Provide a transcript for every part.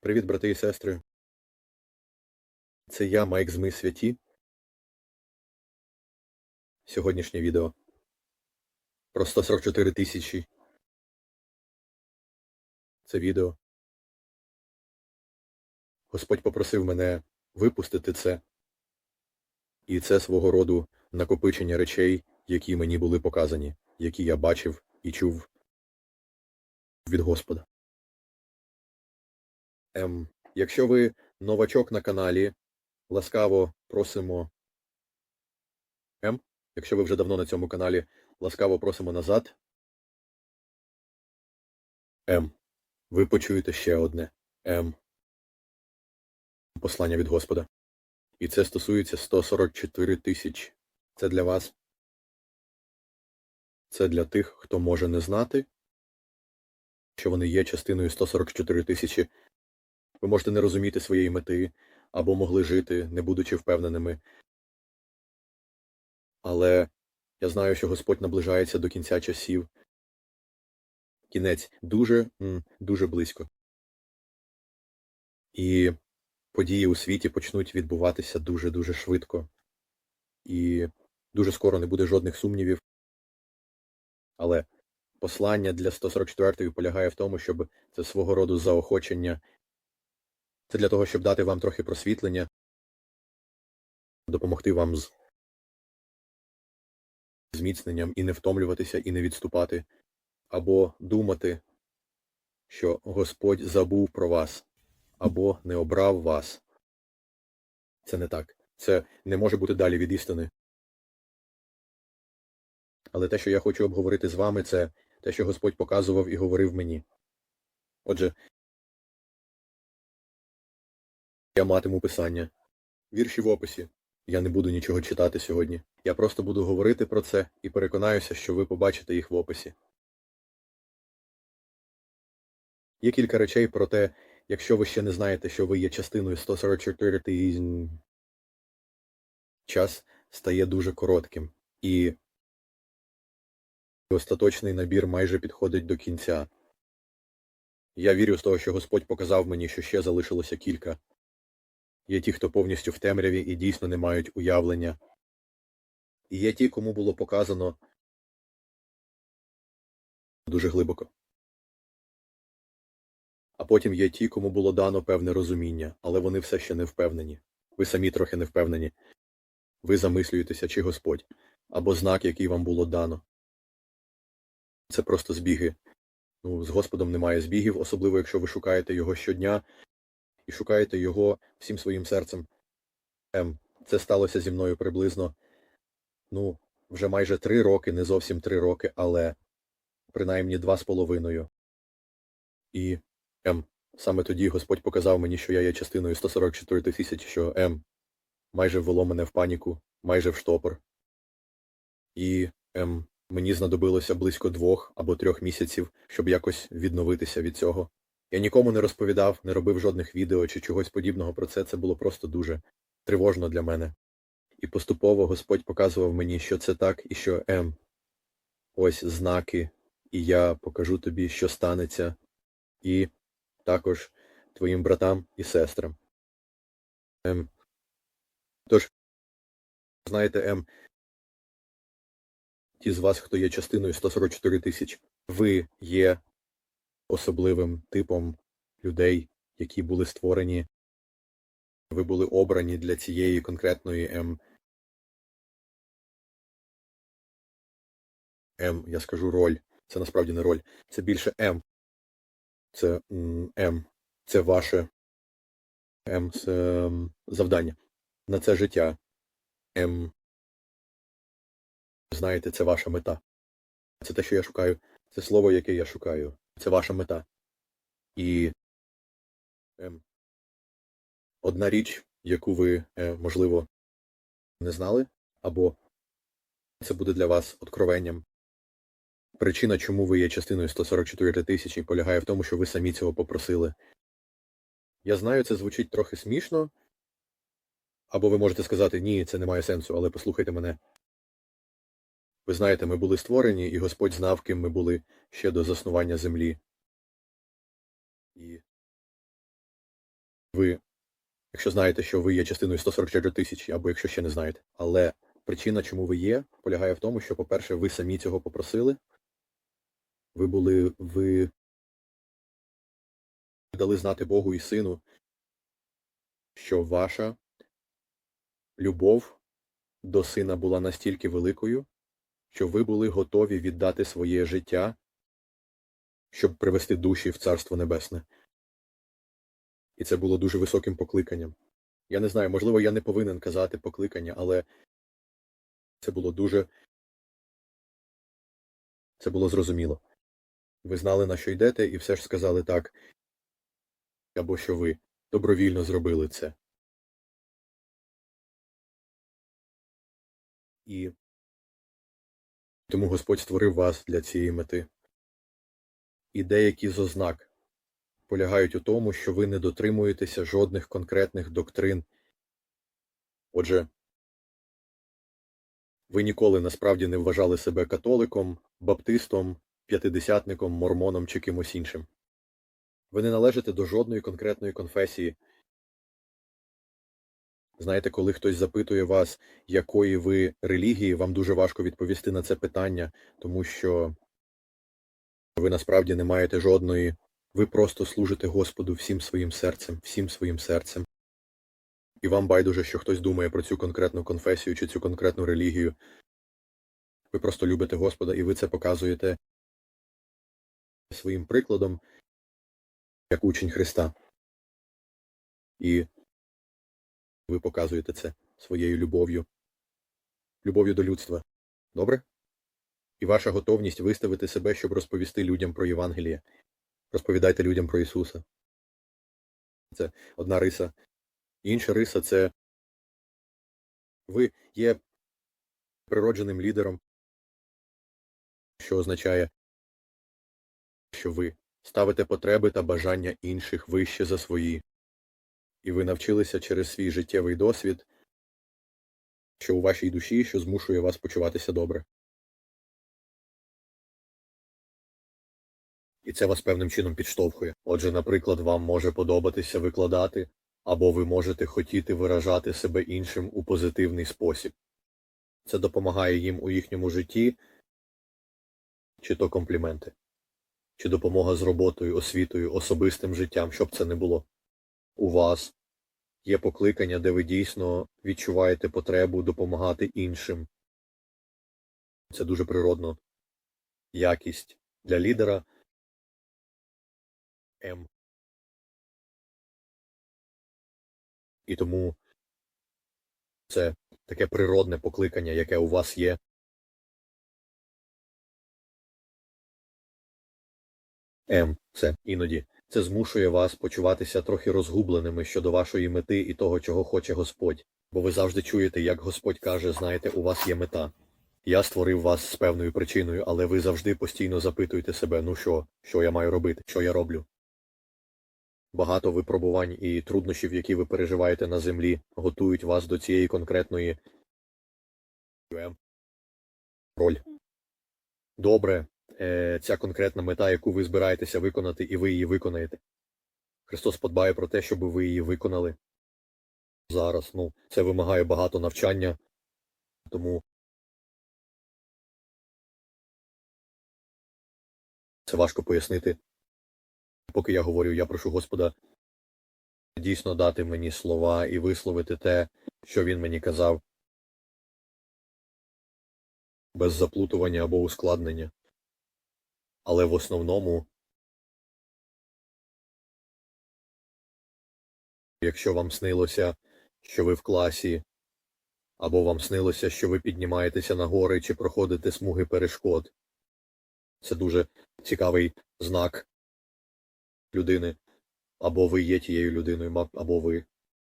Привіт, брати і сестри. Це я, Майк з Ми Святі. Сьогоднішнє відео про 144 тисячі. Це відео. Господь попросив мене випустити це. І це свого роду накопичення речей, які мені були показані, які я бачив і чув від Господа. Ем, якщо ви новачок на каналі, ласкаво просимо. Ем, якщо ви вже давно на цьому каналі, ласкаво просимо назад. Ем, ви почуєте ще одне. Ем. Послання від Господа. І це стосується 144 тисяч. Це для вас. Це для тих, хто може не знати, що вони є частиною 144 тисячі. Ви можете не розуміти своєї мети або могли жити, не будучи впевненими. Але я знаю, що Господь наближається до кінця часів. Кінець дуже, дуже близько. І події у світі почнуть відбуватися дуже-дуже швидко. І дуже скоро не буде жодних сумнівів. Але послання для 144-ї полягає в тому, щоб це свого роду заохочення. Це для того, щоб дати вам трохи просвітлення, допомогти вам з зміцненням і не втомлюватися, і не відступати, або думати, що Господь забув про вас, або не обрав вас. Це не так. Це не може бути далі від істини. Але те, що я хочу обговорити з вами, це те, що Господь показував і говорив мені. Отже, я матиму писання. Вірші в описі. Я не буду нічого читати сьогодні. Я просто буду говорити про це і переконаюся, що ви побачите їх в описі. Є кілька речей про те, якщо ви ще не знаєте, що ви є частиною 144 тисяч, час стає дуже коротким. І остаточний набір майже підходить до кінця. Я вірю з того, що Господь показав мені, що ще залишилося кілька. Є ті, хто повністю в темряві і дійсно не мають уявлення. І є ті, кому було показано дуже глибоко. А потім є ті, кому було дано певне розуміння, але вони все ще не впевнені. Ви самі трохи не впевнені. Ви замислюєтеся, чи Господь, або знак, який вам було дано. Це просто збіги. Ну, з Господом немає збігів, особливо якщо ви шукаєте його щодня і шукаєте його всім своїм серцем. Ем, це сталося зі мною приблизно, ну, вже майже три роки, не зовсім три роки, але принаймні два з половиною. І ем, саме тоді Господь показав мені, що я є частиною 144 тисячі, що ем, майже ввело мене в паніку, майже в штопор. І ем, мені знадобилося близько двох або трьох місяців, щоб якось відновитися від цього. Я нікому не розповідав, не робив жодних відео чи чогось подібного про це, це було просто дуже тривожно для мене. І поступово Господь показував мені, що це так і що ем. Ось знаки, і я покажу тобі, що станеться, і також твоїм братам і сестрам. Ем. Тож, знаєте, ем, ті з вас, хто є частиною 144 тисяч, ви є особливим типом людей, які були створені, ви були обрані для цієї конкретної М. М, я скажу роль. Це насправді не роль. Це більше М. Це м. Це ваше М. Це завдання. На це життя. М. Знаєте, це ваша мета. Це те, що я шукаю. Це слово, яке я шукаю. Це ваша мета. І ем, одна річ, яку ви, е, можливо, не знали, або це буде для вас откровенням. Причина, чому ви є частиною 144 тисячі, полягає в тому, що ви самі цього попросили. Я знаю, це звучить трохи смішно, або ви можете сказати, ні, це не має сенсу, але послухайте мене. Ви знаєте, ми були створені, і Господь знав, ким ми були ще до заснування землі. І Ви, якщо знаєте, що ви є частиною 144 тисячі, або якщо ще не знаєте. Але причина, чому ви є, полягає в тому, що, по-перше, ви самі цього попросили. Ви були, ви дали знати Богу і Сину, що ваша любов до сина була настільки великою, що ви були готові віддати своє життя, щоб привести душі в Царство Небесне. І це було дуже високим покликанням. Я не знаю, можливо, я не повинен казати покликання, але це було дуже. Це було зрозуміло. Ви знали, на що йдете, і все ж сказали так, або що ви добровільно зробили це. І тому Господь створив вас для цієї мети. І деякі з ознак полягають у тому, що ви не дотримуєтеся жодних конкретних доктрин. Отже, ви ніколи насправді не вважали себе католиком, баптистом, п'ятидесятником, мормоном чи кимось іншим. Ви не належите до жодної конкретної конфесії. Знаєте, коли хтось запитує вас, якої ви релігії, вам дуже важко відповісти на це питання, тому що ви насправді не маєте жодної, ви просто служите Господу всім своїм серцем, всім своїм серцем. І вам байдуже, що хтось думає про цю конкретну конфесію чи цю конкретну релігію. Ви просто любите Господа, і ви це показуєте своїм прикладом, як учень Христа. І ви показуєте це своєю любов'ю, любов'ю до людства. Добре? І ваша готовність виставити себе, щоб розповісти людям про Євангеліє. Розповідайте людям про Ісуса. Це одна риса. Інша риса це ви є природженим лідером, що означає, що ви ставите потреби та бажання інших вище за свої. І ви навчилися через свій життєвий досвід, що у вашій душі, що змушує вас почуватися добре. І це вас певним чином підштовхує. Отже, наприклад, вам може подобатися викладати, або ви можете хотіти виражати себе іншим у позитивний спосіб. Це допомагає їм у їхньому житті, чи то компліменти, чи допомога з роботою, освітою, особистим життям, щоб це не було. У вас є покликання, де ви дійсно відчуваєте потребу допомагати іншим. Це дуже природно. Якість для лідера М. І тому це таке природне покликання, яке у вас є. М. Це іноді. Це змушує вас почуватися трохи розгубленими щодо вашої мети і того, чого хоче Господь. Бо ви завжди чуєте, як Господь каже, знаєте, у вас є мета. Я створив вас з певною причиною, але ви завжди постійно запитуєте себе, ну що, що я маю робити, що я роблю. Багато випробувань і труднощів, які ви переживаєте на землі, готують вас до цієї конкретної роль. Добре, ця конкретна мета, яку ви збираєтеся виконати, і ви її виконаєте. Христос подбає про те, щоб ви її виконали. Зараз, ну, це вимагає багато навчання, тому це важко пояснити. Поки я говорю, я прошу Господа дійсно дати мені слова і висловити те, що він мені казав, без заплутування або ускладнення. Але в основному, якщо вам снилося, що ви в класі, або вам снилося, що ви піднімаєтеся на гори чи проходите смуги перешкод, це дуже цікавий знак людини. Або ви є тією людиною, або ви.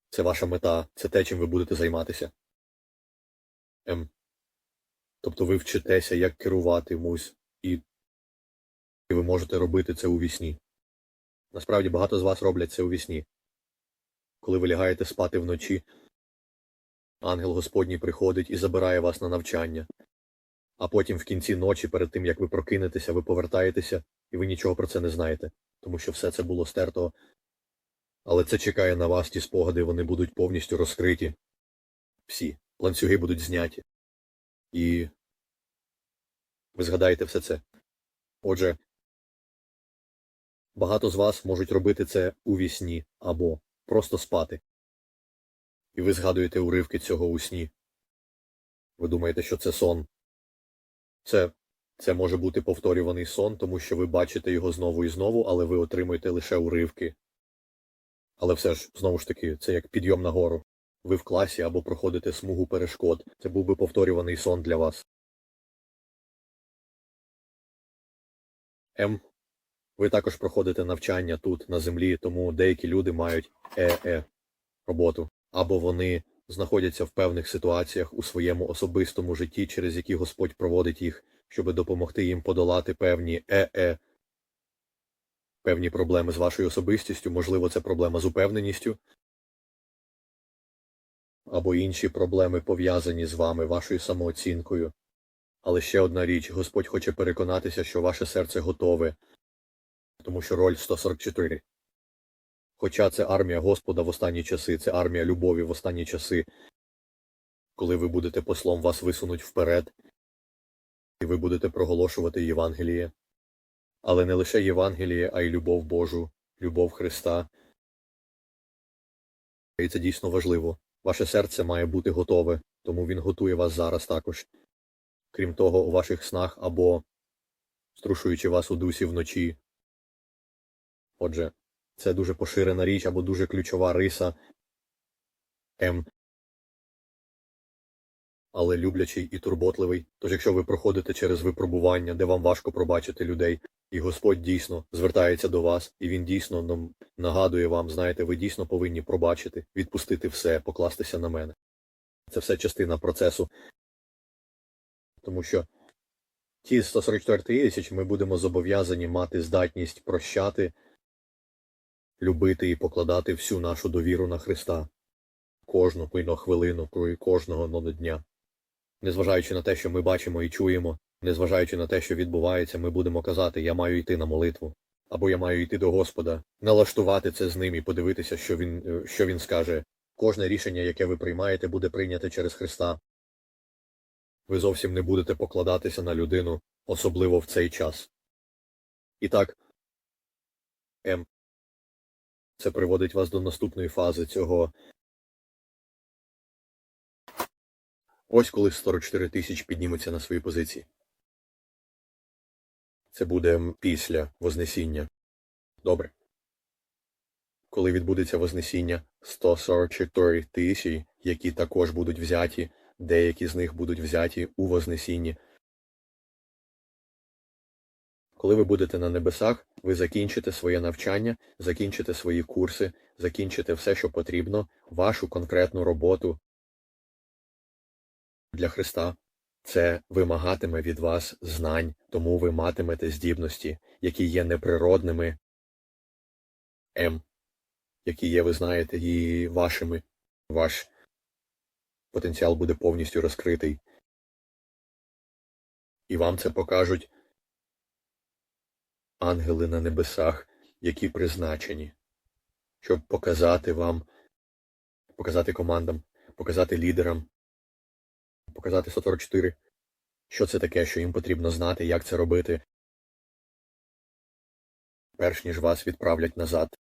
Це ваша мета, це те, чим ви будете займатися. Ем. Тобто ви вчитеся, як керувати мусь, і ви можете робити це у вісні. Насправді багато з вас роблять це у вісні. Коли ви лягаєте спати вночі, ангел Господній приходить і забирає вас на навчання, а потім в кінці ночі, перед тим як ви прокинетеся, ви повертаєтеся, і ви нічого про це не знаєте тому що все це було стерто Але це чекає на вас, ті спогади, вони будуть повністю розкриті. Всі. Ланцюги будуть зняті. І ви згадаєте все це. Отже, багато з вас можуть робити це у вісні або просто спати. І ви згадуєте уривки цього у сні. Ви думаєте, що це сон. Це, це може бути повторюваний сон, тому що ви бачите його знову і знову, але ви отримуєте лише уривки. Але все ж, знову ж таки, це як підйом на гору. Ви в класі або проходите смугу перешкод. Це був би повторюваний сон для вас. М. Ви також проходите навчання тут, на землі, тому деякі люди мають ЕЕ роботу. Або вони знаходяться в певних ситуаціях у своєму особистому житті, через які Господь проводить їх, щоб допомогти їм подолати певні ЕЕ, певні проблеми з вашою особистістю, можливо, це проблема з упевненістю, або інші проблеми пов'язані з вами, вашою самооцінкою. Але ще одна річ, Господь хоче переконатися, що ваше серце готове, тому що роль 144. Хоча це армія Господа в останні часи, це армія любові в останні часи. Коли ви будете послом, вас висунуть вперед, і ви будете проголошувати Євангеліє. Але не лише Євангеліє, а й любов Божу, любов Христа. І це дійсно важливо. Ваше серце має бути готове, тому Він готує вас зараз також. Крім того, у ваших снах або струшуючи вас у дусі вночі. Отже, це дуже поширена річ або дуже ключова риса М. Але люблячий і турботливий. Тож якщо ви проходите через випробування, де вам важко пробачити людей, і Господь дійсно звертається до вас, і Він дійсно нам нагадує вам, знаєте, ви дійсно повинні пробачити, відпустити все, покластися на мене. Це все частина процесу. Тому що ті 144 тисячі ми будемо зобов'язані мати здатність прощати, любити і покладати всю нашу довіру на Христа. Кожну пильну хвилину, кожного дня. Незважаючи на те, що ми бачимо і чуємо, незважаючи на те, що відбувається, ми будемо казати, я маю йти на молитву, або я маю йти до Господа, налаштувати це з ним і подивитися, що він, е, що він скаже. Кожне рішення, яке ви приймаєте, буде прийняте через Христа. Ви зовсім не будете покладатися на людину, особливо в цей час. І так, М. Це приводить вас до наступної фази цього. Ось коли 44 тисяч підніметься на свої позиції. Це буде після Вознесіння. Добре. Коли відбудеться Вознесіння 144 тисячі, які також будуть взяті, деякі з них будуть взяті у Вознесінні. Коли ви будете на небесах, ви закінчите своє навчання, закінчите свої курси, закінчите все, що потрібно, вашу конкретну роботу для Христа. Це вимагатиме від вас знань, тому ви матимете здібності, які є неприродними, М, які є, ви знаєте, і вашими. Ваш потенціал буде повністю розкритий. І вам це покажуть ангели на небесах, які призначені, щоб показати вам, показати командам, показати лідерам, показати 144, що це таке, що їм потрібно знати, як це робити, перш ніж вас відправлять назад.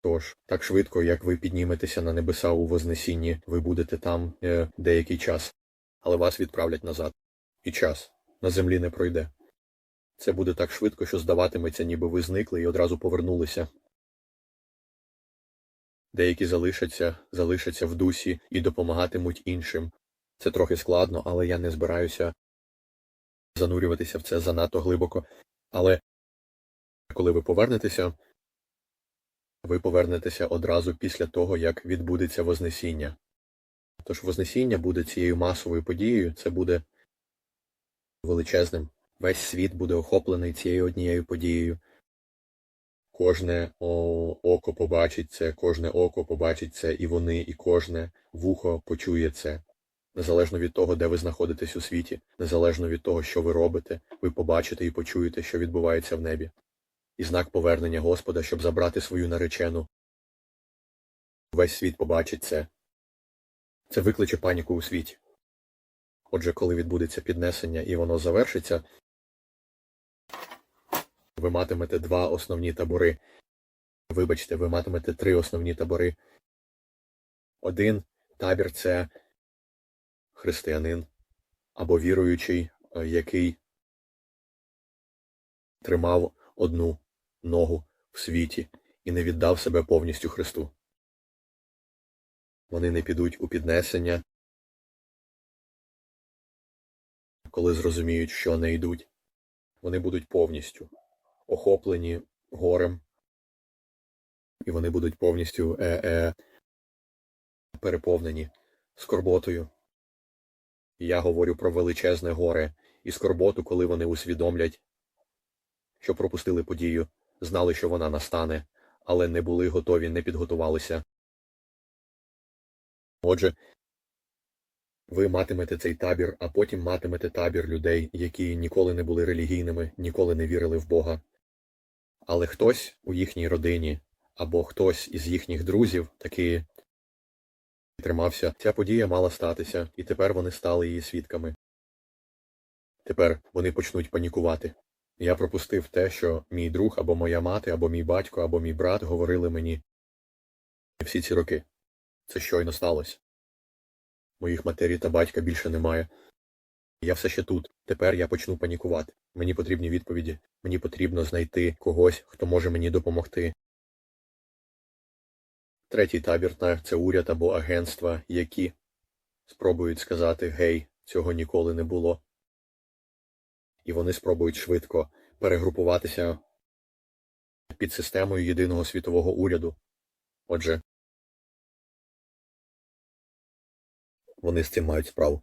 Тож, так швидко, як ви підніметеся на небеса у Вознесінні, ви будете там е, деякий час, але вас відправлять назад. І час на землі не пройде. Це буде так швидко, що здаватиметься, ніби ви зникли і одразу повернулися. Деякі залишаться, залишаться в дусі і допомагатимуть іншим. Це трохи складно, але я не збираюся занурюватися в це занадто глибоко. Але коли ви повернетеся, ви повернетеся одразу після того, як відбудеться Вознесіння. Тож Вознесіння буде цією масовою подією, це буде величезним. Весь світ буде охоплений цією однією подією. Кожне око побачить це, кожне око побачить це, і вони, і кожне вухо почує це. Незалежно від того, де ви знаходитесь у світі, незалежно від того, що ви робите, ви побачите і почуєте, що відбувається в небі. і знак повернення Господа, щоб забрати свою наречену. Весь світ побачить це. Це викличе паніку у світі. Отже, коли відбудеться піднесення і воно завершиться, ви матимете два основні табори. Вибачте, ви матимете три основні табори. Один табір це християнин або віруючий, е, який тримав одну ногу в світі і не віддав себе повністю Христу. Вони не підуть у піднесення, коли зрозуміють, що не йдуть. Вони будуть повністю охоплені горем, і вони будуть повністю е-е, переповнені скорботою. Я говорю про величезне горе і скорботу, коли вони усвідомлять, що пропустили подію, знали, що вона настане, але не були готові, не підготувалися. Отже, ви матимете цей табір, а потім матимете табір людей, які ніколи не були релігійними, ніколи не вірили в Бога. Але хтось у їхній родині або хтось із їхніх друзів таки тримався. Ця подія мала статися, і тепер вони стали її свідками. Тепер вони почнуть панікувати. Я пропустив те, що мій друг або моя мати, або мій батько, або мій брат говорили мені всі ці роки. Це щойно сталося. Моїх матері та батька більше немає. Я все ще тут. Тепер я почну панікувати. Мені потрібні відповіді. Мені потрібно знайти когось, хто може мені допомогти. Третій табір та це уряд або агентства, які спробують сказати гей, цього ніколи не було. І вони спробують швидко перегрупуватися під системою єдиного світового уряду. Отже, вони з цим мають справу.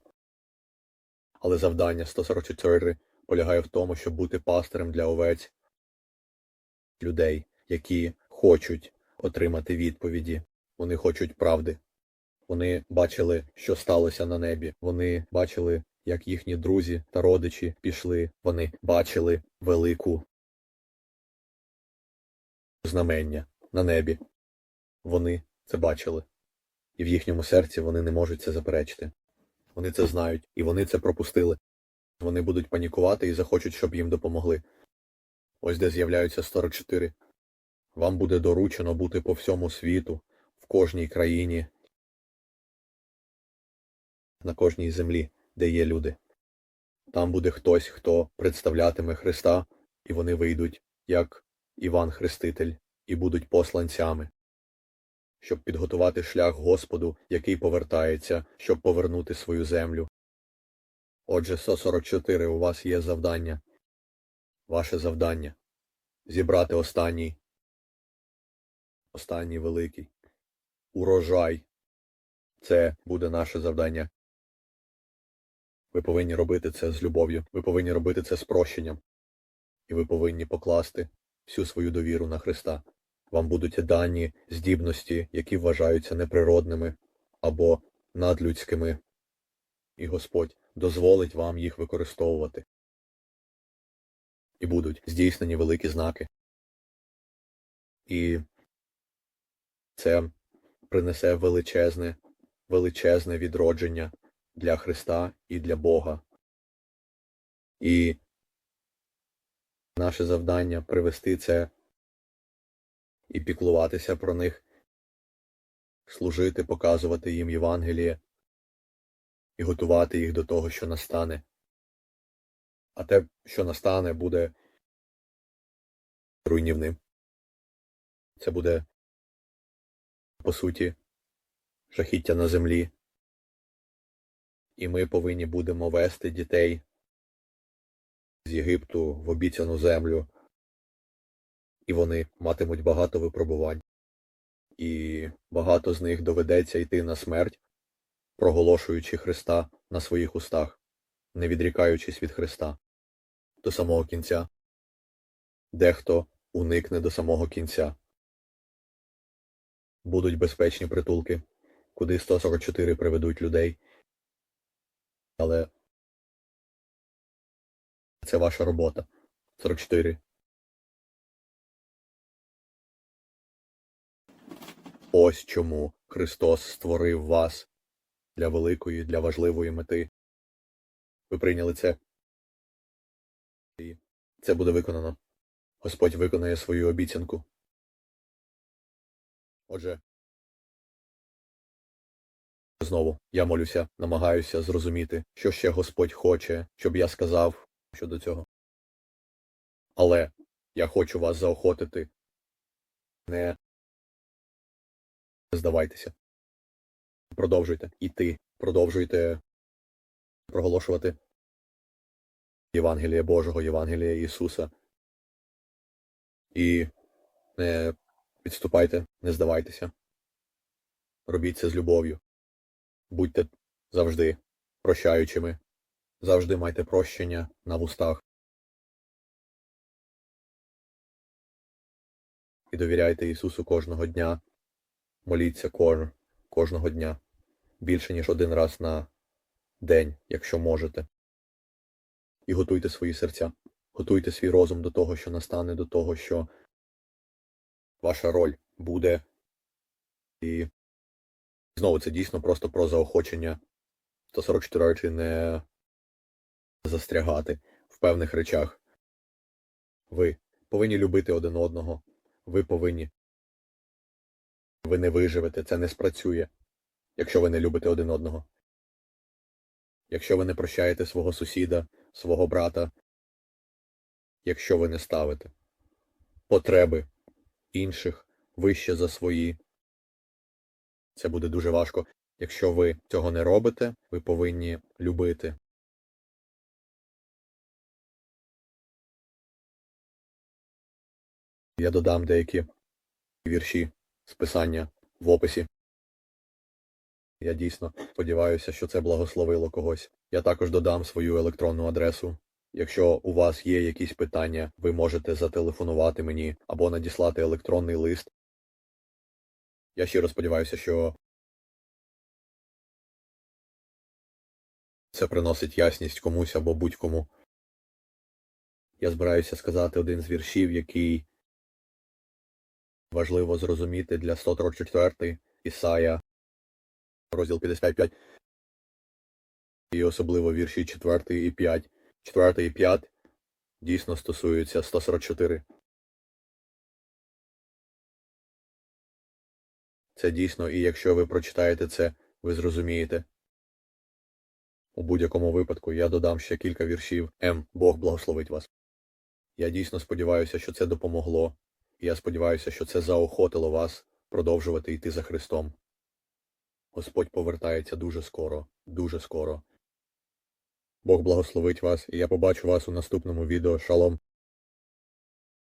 Але завдання 144 полягає в тому, щоб бути пастирем для овець людей, які хочуть отримати відповіді. Вони хочуть правди. Вони бачили, що сталося на небі. Вони бачили, як їхні друзі та родичі пішли. Вони бачили велику знамення на небі. Вони це бачили. І в їхньому серці вони не можуть це заперечити. Вони це знають, і вони це пропустили. Вони будуть панікувати і захочуть, щоб їм допомогли. Ось де з'являються 44. Вам буде доручено бути по всьому світу, в кожній країні, на кожній землі, де є люди. Там буде хтось, хто представлятиме Христа, і вони вийдуть, як Іван Хреститель, і будуть посланцями, щоб підготувати шлях Господу, який повертається, щоб повернути свою землю. Отже, 144 у вас є завдання. Ваше завдання зібрати останній останній великий. Урожай. Це буде наше завдання. Ви повинні робити це з любов'ю. Ви повинні робити це з прощенням. І ви повинні покласти всю свою довіру на Христа. Вам будуть дані здібності, які вважаються неприродними або надлюдськими. І Господь дозволить вам їх використовувати. І будуть здійснені великі знаки. І це принесе величезне, величезне відродження для Христа і для Бога. І наше завдання привести це і піклуватися про них, служити, показувати їм Євангеліє і готувати їх до того, що настане. А те, що настане, буде руйнівним. Це буде по суті, жахіття на землі. І ми повинні будемо вести дітей з Єгипту в обіцяну землю, і вони матимуть багато випробувань, і багато з них доведеться йти на смерть, проголошуючи Христа на своїх устах, не відрікаючись від Христа до самого кінця. Дехто уникне до самого кінця будуть безпечні притулки, куди 144 приведуть людей. Але це ваша робота. 44. Ось чому Христос створив вас для великої, для важливої мети. Ви прийняли це. І це буде виконано. Господь виконає свою обіцянку. Отже, знову я молюся, намагаюся зрозуміти, що ще Господь хоче, щоб я сказав щодо цього. Але я хочу вас заохотити. Не здавайтеся. Продовжуйте іти, продовжуйте проголошувати Євангелія Божого, Євангелія Ісуса. І не відступайте, не здавайтеся. Робіть це з любов'ю. Будьте завжди прощаючими, завжди майте прощення на вустах. І довіряйте Ісусу кожного дня. Моліться кож... кожного дня. Більше, ніж один раз на день, якщо можете. І готуйте свої серця. Готуйте свій розум до того, що настане, до того, що ваша роль буде. І знову це дійсно просто про заохочення. 144 речі не застрягати в певних речах. Ви повинні любити один одного. Ви повинні. Ви не виживете, це не спрацює, якщо ви не любите один одного. Якщо ви не прощаєте свого сусіда, свого брата, якщо ви не ставите потреби інших вище за свої, це буде дуже важко. Якщо ви цього не робите, ви повинні любити. Я додам деякі вірші з писання в описі. Я дійсно сподіваюся, що це благословило когось. Я також додам свою електронну адресу. Якщо у вас є якісь питання, ви можете зателефонувати мені або надіслати електронний лист. Я щиро сподіваюся, що це приносить ясність комусь або будь-кому. Я збираюся сказати один з віршів, який важливо зрозуміти для 134 Ісая, розділ 55, і особливо вірші 4 і 5. 4 і 5 дійсно стосуються 144. Це дійсно, і якщо ви прочитаєте це, ви зрозумієте. У будь-якому випадку я додам ще кілька віршів. М. Бог благословить вас. Я дійсно сподіваюся, що це допомогло. І я сподіваюся, що це заохотило вас продовжувати йти за Христом. Господь повертається дуже скоро, дуже скоро. Бог благословить вас, і я побачу вас у наступному відео. Шалом.